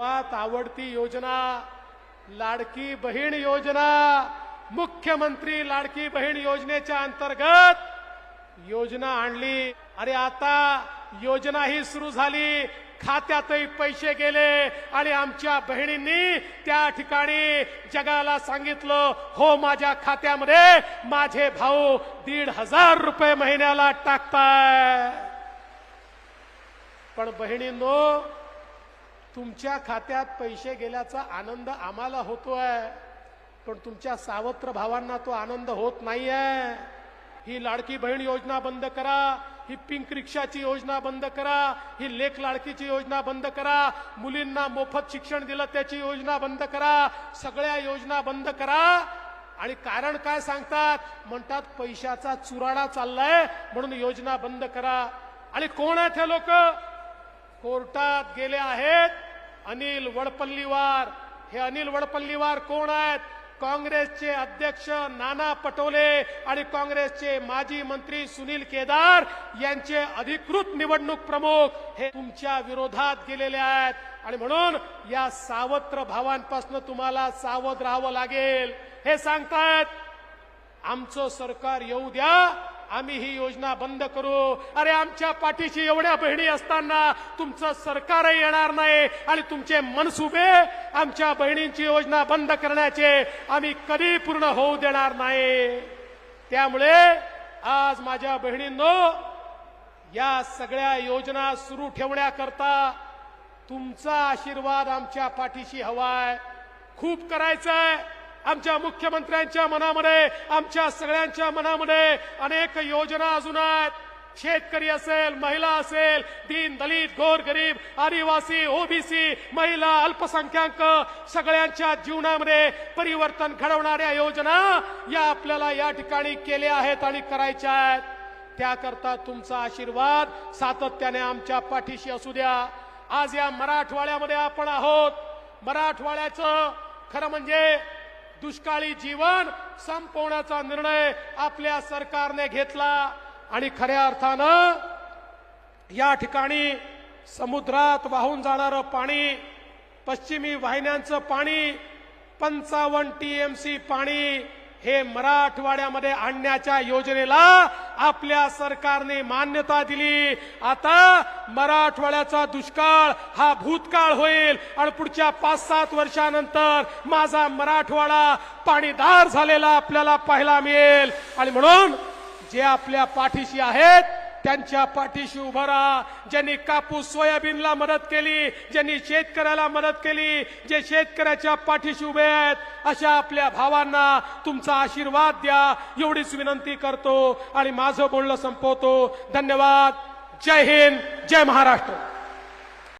सर्वात आवडती योजना लाडकी बहीण योजना मुख्यमंत्री लाडकी बहीण योजनेच्या अंतर्गत योजना आणली. अरे आता योजनाही सुरू झाली. खात्यातही पैसे गेले आणि आमच्या बहिणींनी त्या ठिकाणी जगाला सांगितलं हो माझ्या खात्यामध्ये माझे भाऊ दीड हजार रुपये महिन्याला टाकताय. पण बहिणींनो तुमच्या खात्यात पैसे गेल्याचा आनंद आम्हाला होतोय पण तुमच्या सावत्र भावांना तो आनंद होत नाहीये. ही लाडकी बहीण योजना बंद करा ही पिंक रिक्षाची योजना बंद करा ही लेख लाडकीची योजना बंद करा मुलींना मोफत शिक्षण दिलं त्याची योजना बंद करा सगळ्या योजना बंद करा. आणि कारण काय सांगतात? म्हणतात पैशाचा चुराडा चाललाय म्हणून योजना बंद करा. आणि कोण आहेत हे लोक? कोर्टात गेले आहेत. अनिल वडपल्लीवार. हे अनिल वडपल्लीवार कोण आहेत? काँग्रेसचे अध्यक्ष नाना पटोले आणि काँग्रेसचे माजी मंत्री सुनील केदार यांचे अधिकृत निवडणूक प्रमुख हे तुमच्या विरोधात गेलेले आहेत. आणि म्हणून या सावत्र भावांपासून तुम्हाला सावध राहावं लागेल. हे सांगतायत आमचं सरकार येऊ द्या. आम्ही ही योजना बंद करू. अरे आमच्या पाठीशी एवढ्या बहिणी असताना तुमचं सरकारही येणार नाही आणि तुमचे मनसुबे आमच्या बहिणींची योजना बंद करण्याचे आम्ही कधी पूर्ण होऊ देणार नाही. त्यामुळे आज माझ्या बहिणींनो या सगळ्या योजना सुरू ठेवण्याकरता तुमचा आशीर्वाद आमच्या पाठीशी हवाय. खूप करायचंय. आमच्या मुख्यमंत्र्यांच्या मनामध्ये आमच्या सगळ्यांच्या मनामध्ये अनेक योजना अजून आहेत. शेतकरी असेल महिला असेल दीन दलित गोर गरीब आदिवासी ओबीसी महिला अल्पसंख्याक सगळ्यांच्या जीवनामध्ये परिवर्तन घडवणाऱ्या योजना या आपल्याला या ठिकाणी केल्या आहेत आणि करायच्या आहेत. त्याकरता तुमचा आशीर्वाद सातत्याने आमच्या पाठीशी असू द्या. आज या मराठवाड्यामध्ये आपण आहोत. मराठवाड्याचं खरं म्हणजे दुष्काळी जीवन संपवण्याचा निर्णय आपल्या सरकारने घेतला. आणि खऱ्या अर्थानं या ठिकाणी समुद्रात वाहून जाणारं पाणी पश्चिमी वाहिन्यांचं पाणी पंचावन्न टीएमसी पाणी हे मराठवाड्यामध्ये आणण्याच्या योजनेला आपल्या सरकारने मान्यता दिली. आता मराठवाड्याचा दुष्काळ हा भूतकाळ होईल. आणि पुढच्या पाच सात वर्षानंतर माझा मराठवाडा पाणीदार झालेला आपल्याला पाहायला मिळेल. आणि म्हणून जे आपल्या पाठीशी आहेत त्यांच्या पाठीशी उभं राहा. ज्यांनी कापूस सोयाबीनला मदत केली ज्यांनी शेतकऱ्याला मदत केली जे शेतकऱ्याच्या पाठीशी उभे आहेत अशा आपल्या भावांना तुमचा आशीर्वाद द्या. एवढीच विनंती करतो आणि माझं बोलणं संपवतो. धन्यवाद. जय हिंद. जय महाराष्ट्र.